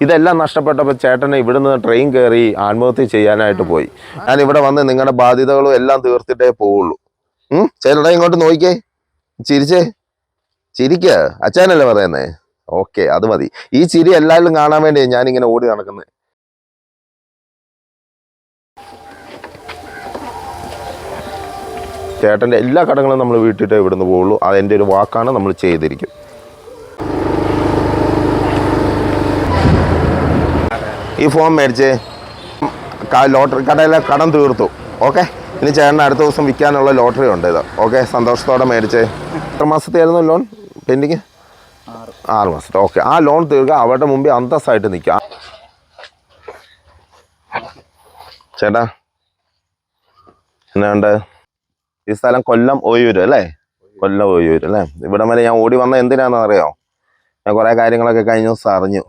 ഇതെല്ലാം നഷ്ടപ്പെട്ടപ്പോൾ ചേട്ടനെ ഇവിടുന്ന് ട്രെയിൻ കയറി ആത്മഹത്യ ചെയ്യാനായിട്ട് പോയി. ഞാൻ ഇവിടെ വന്ന് നിങ്ങളുടെ ബാധ്യതകളും എല്ലാം തീർത്തിട്ടേ പോവുള്ളൂ. ഉം? ചേട്ടൻ ഇങ്ങോട്ട് നോക്കിക്കേ ചിരിച്ചേ. ചിരിക്ക. അച്ഛനല്ലേ പറയുന്നേ? ഓക്കെ അത് മതി. ഈ ചിരി എല്ലാവരും കാണാൻ വേണ്ടി ഇങ്ങനെ ഓടി നടക്കുന്നത് ചേട്ടന്റെ എല്ലാ കടങ്ങളും നമ്മൾ വീട്ടിട്ടേ ഇവിടുന്ന് പോവുള്ളൂ. അതെന്റെ ഒരു വാക്കാണ് നമ്മൾ ചെയ്തിരിക്കും. ഈ ഫോം മേടിച്ച് ലോട്ടറി കടയിലെ കടം തീർത്തു. ഓക്കെ? ഇനി ചേട്ടൻ അടുത്ത ദിവസം വിൽക്കാനുള്ള ലോട്ടറി ഉണ്ട് ഇത്. ഓക്കെ? സന്തോഷത്തോടെ മേടിച്ച്. എത്ര മാസത്തെയായിരുന്നു ലോൺ? പെൻഡിങ്? ആറ് മാസത്തെ. ഓക്കെ. ആ ലോൺ തീർക്കുക അവരുടെ മുമ്പിൽ അന്തസ്സായിട്ട് നിൽക്കുക. ചേട്ടാ എന്നാണ്ട് ഈ സ്ഥലം കൊല്ലം ഓയൂര് അല്ലേ? കൊല്ലം ഓയൂര് അല്ലേ? ഇവിടെ വരെ ഞാൻ ഓടി വന്ന എന്തിനാണെന്ന് അറിയോ ഞാൻ കുറേ കാര്യങ്ങളൊക്കെ കഴിഞ്ഞ ദിവസം അറിഞ്ഞു.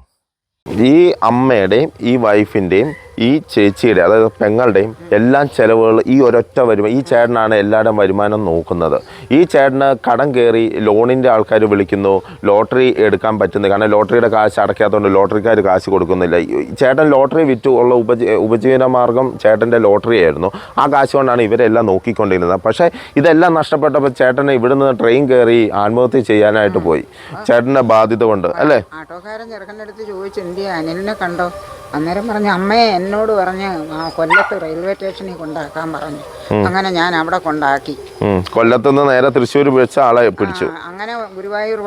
ഈ അമ്മയുടെയും ഈ വൈഫിന്റെയും ഈ ചേച്ചിയുടെ അതായത് പെങ്ങളുടെയും എല്ലാം ചിലവുകൾ ഈ ഒരൊറ്റ വരുമാനം ഈ ചേട്ടനാണ് എല്ലാവരുടെയും വരുമാനം നോക്കുന്നത്. ഈ ചേട്ടന് കടം കയറി ലോണിന്റെ ആൾക്കാർ വിളിക്കുന്നു ലോട്ടറി എടുക്കാൻ പറ്റുന്നത് കാരണം ലോട്ടറിയുടെ കാശ് അടയ്ക്കാത്തതുകൊണ്ട് ലോട്ടറിക്കാർ കാശ് കൊടുക്കുന്നില്ല. ചേട്ടൻ ലോട്ടറി വിറ്റു ഉള്ള ഉപജീ ഉപജീവന മാർഗം ചേട്ടന്റെ ലോട്ടറി ആയിരുന്നു. ആ കാശ് കൊണ്ടാണ് ഇവരെല്ലാം നോക്കിക്കൊണ്ടിരുന്നത്. പക്ഷേ ഇതെല്ലാം നഷ്ടപ്പെട്ടപ്പോൾ ചേട്ടനെ ഇവിടുന്ന് ട്രെയിൻ കയറി ആത്മഹത്യ ചെയ്യാനായിട്ട് പോയി. ചേട്ടന്റെ ബാധ്യത കൊണ്ട് അല്ലേ? ആട്ടോക്കാരൻ ചെറുക്കന്റെ അടുത്ത് ചോദിച്ചു അനിലിനെ കണ്ടോ? അന്നേരം പറഞ്ഞു അമ്മയെ എന്നോട് പറഞ്ഞ് ആ കൊല്ലത്ത് റെയിൽവേ സ്റ്റേഷനിൽ കൊണ്ടാക്കാൻ പറഞ്ഞു. അങ്ങനെ ഞാൻ അവിടെ കൊണ്ടാക്കി. കൊല്ലത്ത് കൊല്ലത്തുനിന്ന് നേരെ തൃശ്ശൂർ വെച്ച ആളെ പിടിച്ചു. അങ്ങനെ ഗുരുവായൂർ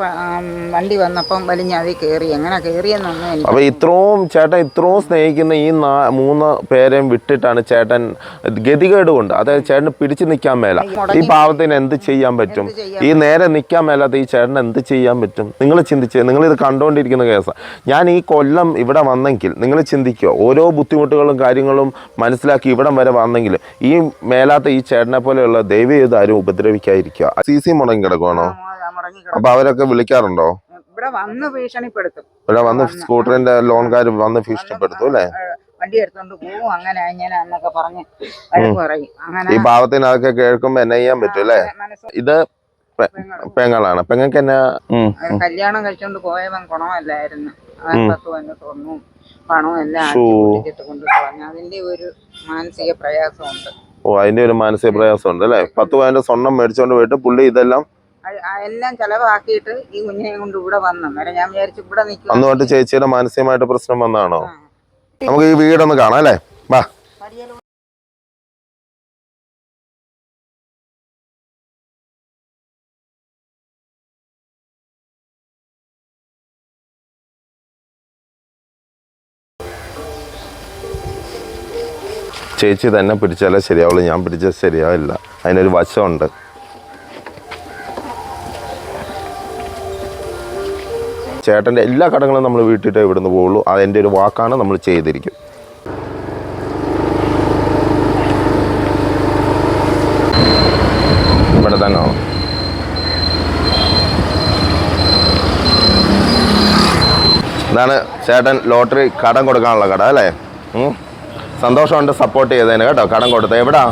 വണ്ടി വന്നപ്പം വലിഞ്ഞ് അതിൽ കയറി. എങ്ങനെ കയറിയെന്നൊന്നും അപ്പൊ ഇത്രയും ചേട്ടൻ ഇത്രയും സ്നേഹിക്കുന്ന ഈ മൂന്ന് പേരെയും വിട്ടിട്ടാണ് ചേട്ടൻ ഗതികേട് കൊണ്ട് അതായത് ചേട്ടന് പിടിച്ചു നിൽക്കാൻ മേല. ഈ പാവത്തിന് എന്ത് ചെയ്യാൻ പറ്റും? ഈ നേരെ നിൽക്കാൻ മേലാത്ത ഈ ചേട്ടൻ എന്ത് ചെയ്യാൻ പറ്റും? നിങ്ങൾ ചിന്തിച്ച് നിങ്ങൾ ഇത് കണ്ടുകൊണ്ടിരിക്കുന്ന കേസാണ് ഞാൻ ഈ കൊല്ലം ഇവിടെ വന്നെങ്കിൽ നിങ്ങൾ ചിന്തിക്കുക. ഓരോ ബുദ്ധിമുട്ടുകളും കാര്യങ്ങളും മനസ്സിലാക്കി ഇവിടം വരെ വന്നെങ്കിൽ ഈ മേലാത്ത ഈ ചേട്ടനെ പോലെയുള്ള ദൈവം ചെയ്ത് ആരും ഉപദ്രവിക്കാതിരിക്കുക. സി സി മുടങ്ങി കിടക്കുവാണോ? അപ്പൊ അവരൊക്കെ വിളിക്കാറുണ്ടോ? ഇവിടെ വന്ന് ഭീഷണിപ്പെടുത്തും. ഇവിടെ വന്ന് സ്കൂട്ടറിന്റെ ലോൺകാർ വന്ന് ഭീഷണിപ്പെടുത്തും അല്ലേ? വണ്ടി എടുത്തോണ്ട് പോവും. അങ്ങനെ ഇങ്ങനെ എന്നൊക്കെ പറഞ്ഞ് പറയും. അങ്ങനെ ഈ ഭാവത്തിന് അതൊക്കെ കേൾക്കുമ്പോ എന്നെ ചെയ്യാൻ പറ്റും അല്ലേ ഇത് പെങ്ങളാണ്. പെങ്ങൾക്ക് എന്നാ? കല്യാണം കഴിച്ചോണ്ട് പോയവൻ ഗുണമല്ലായിരുന്നു. പത്ത് പതിനെട്ട് തൊണ്ണും പണവും എല്ലാം ഷൂ. ആക്കിട്ട് കൊണ്ട് കളഞ്ഞു അതിന്റെ ഒരു മാനസിക പ്രയാസമുണ്ട്. ഓ അതിന്റെ ഒരു മാനസിക പ്രയാസമുണ്ട് അല്ലേ? പത്ത് പതിനെട്ട് സ്വർണം മേടിച്ചോണ്ട് പോയിട്ട് പുള്ളി ഇതെല്ലാം എല്ലാം ചെലവാക്കിയിട്ട് ഈ കുഞ്ഞിനെ കൊണ്ട് ഇവിടെ വന്നു. അന്നേരം ഞാൻ വിചാരിച്ചു ഇവിടെ നിൽക്കും അന്ന് തൊട്ട് ചേച്ചിയുടെ മാനസികമായിട്ട് പ്രശ്നം വന്നാണോ? നമുക്ക് ഈ വീടൊന്ന് കാണാം അല്ലേ? വാ. ചേച്ചി തന്നെ പിടിച്ചാലേ ശരിയാവുള്ളൂ. ഞാൻ പിടിച്ചാൽ ശരിയാവില്ല. അതിനൊരു വശമുണ്ട്. ചേട്ടന്റെ എല്ലാ കടങ്ങളും നമ്മൾ വീട്ടിട്ടേ ഇവിടുന്ന് പോവുള്ളൂ. അതെന്റെ ഒരു വാക്കാണ് നമ്മൾ ചെയ്തിരിക്കും. ഇവിടെ തന്നെ ഇതാണ് ചേട്ടൻ ലോട്ടറി കടം കൊടുക്കാനുള്ള കട അല്ലേ. സന്തോഷമുണ്ട് സപ്പോർട്ട് ചെയ്തതിന് കേട്ടോ. കടം കൊടുത്തത്. എവിടാ?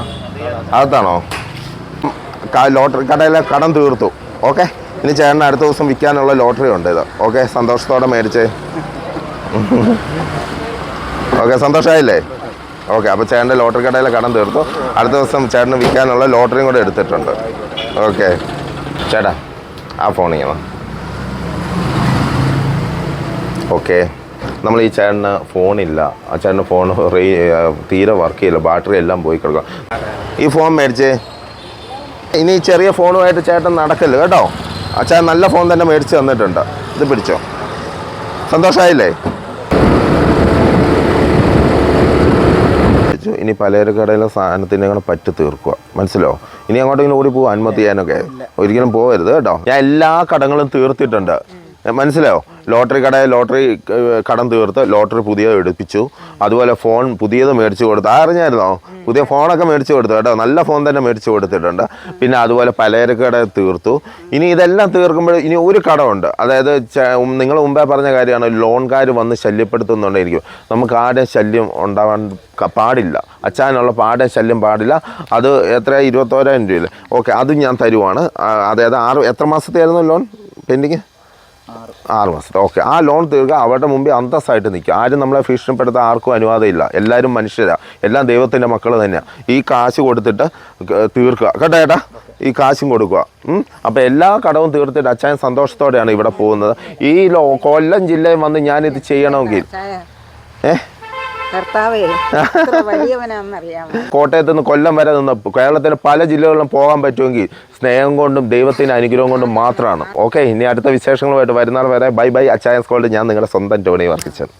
അകത്താണോ. ലോട്ടറി കടയിലെ കടം തീർത്തു. ഓക്കെ ഇനി ചേട്ടന് അടുത്ത ദിവസം വിൽക്കാനുള്ള ലോട്ടറി ഉണ്ട് ഇത്. ഓക്കെ സന്തോഷത്തോടെ മേടിച്ചേ. ഓക്കെ സന്തോഷമായില്ലേ? ഓക്കെ അപ്പോൾ ചേട്ടന്റെ ലോട്ടറി കടയിലെ കടം തീർത്തു. അടുത്ത ദിവസം ചേട്ടന് വിൽക്കാനുള്ള ലോട്ടറിയും കൂടെ എടുത്തിട്ടുണ്ട്. ഓക്കെ ചേട്ടാ ആ ഫോണിങ്ങനെ ഓക്കെ നമ്മൾ ഈ ചേട്ടന് ഫോണില്ല. ആ ചേട്ടന് ഫോൺ റീ തീരെ വർക്ക് ചെയ്യില്ല. ബാറ്ററി എല്ലാം പോയി കിടക്കുക ഈ ഫോൺ മേടിച്ചേ ഇനി ചെറിയ ഫോണുമായിട്ട് ചേട്ടൻ നടക്കല്ല കേട്ടോ? ആ ചേട്ടൻ നല്ല ഫോൺ തന്നെ മേടിച്ച് തന്നിട്ടുണ്ട്. ഇത് പിടിച്ചോ. സന്തോഷമായില്ലേ ഇനി ഇനി പലചരക്കടയിലെ സാധനത്തിന്റെ കൂടെ പറ്റി തീർക്കുക. മനസ്സിലോ? ഇനി അങ്ങോട്ടെങ്കിലും ഓടി പോകും അനുമതി ചെയ്യാനൊക്കെ ഒരിക്കലും പോകരുത് കേട്ടോ. ഞാൻ എല്ലാ കടങ്ങളും തീർത്തിട്ടുണ്ട്. മനസ്സിലായോ? ലോട്ടറി കടയിൽ ലോട്ടറി കടം തീർത്ത് ലോട്ടറി പുതിയത് എടുപ്പിച്ചു. അതുപോലെ ഫോൺ പുതിയത് മേടിച്ചു കൊടുത്തു അറിഞ്ഞായിരുന്നോ? പുതിയ ഫോണൊക്കെ മേടിച്ചു കൊടുത്തു കേട്ടോ. നല്ല ഫോൺ തന്നെ മേടിച്ചു കൊടുത്തിട്ടുണ്ട്. പിന്നെ അതുപോലെ പലചരക്ക് കട തീർത്തു. ഇനി ഇതെല്ലാം തീർക്കുമ്പോൾ ഇനി ഒരു കടമുണ്ട്. അതായത് നിങ്ങൾ മുമ്പേ പറഞ്ഞ കാര്യമാണ് ലോൺകാർ വന്ന് ശല്യപ്പെടുത്തുന്നുണ്ടായിരിക്കും നമുക്ക് ആടെ ശല്യം ഉണ്ടാവാൻ പാടില്ല. അച്ഛനുള്ള പാടെ ശല്യം പാടില്ല. അത് എത്ര? ഇരുപത്തോരായിരം രൂപയില്ലേ? ഓക്കെ അത് ഞാൻ തരുവാണ്. അതായത് ആറ് എത്ര മാസത്തെ ആയിരുന്നു ലോൺ? പെൻഡിങ്? ആറ്. മാസം മാസത്തെ. ഓക്കെ. ആ ലോൺ തീർക്കുക അവരുടെ മുമ്പേ അന്തസ്സായിട്ട് നിൽക്കുക. ആരും നമ്മളെ ഭീഷണിപ്പെടുത്താൻ ആർക്കും അനുവാദമില്ല. എല്ലാവരും മനുഷ്യരാണ് എല്ലാം ദൈവത്തിന്റെ മക്കൾ തന്നെയാണ് ഈ കാശ് കൊടുത്തിട്ട് തീർക്കുക. കേട്ടോ ഏട്ടാ? ഈ കാശും കൊടുക്കുക. അപ്പോൾ എല്ലാ കടവും തീർത്തിട്ട് അച്ഛൻ സന്തോഷത്തോടെയാണ് ഇവിടെ പോകുന്നത്. ഈ ലോ കൊല്ലം ജില്ലയിൽ വന്ന് ഞാനിത് ചെയ്യണമെങ്കിൽ ചായ ഏഹ് കോട്ടയത്ത് നിന്ന് കൊല്ലം വരെ നിന്ന് കേരളത്തിലെ പല ജില്ലകളിലും പോകാൻ പറ്റുമെങ്കിൽ സ്നേഹം കൊണ്ടും ദൈവത്തിന്റെ അനുഗ്രഹം കൊണ്ടും മാത്രമാണ്. ഓക്കെ ഇനി അടുത്ത വിശേഷങ്ങളുമായിട്ട് വരുന്നവർ വരെ ബൈ ബൈ അച്ചായൻസ് കോൾഡ് ഞാൻ നിങ്ങളുടെ സ്വന്തം ടോണി വർക്കിച്ചത്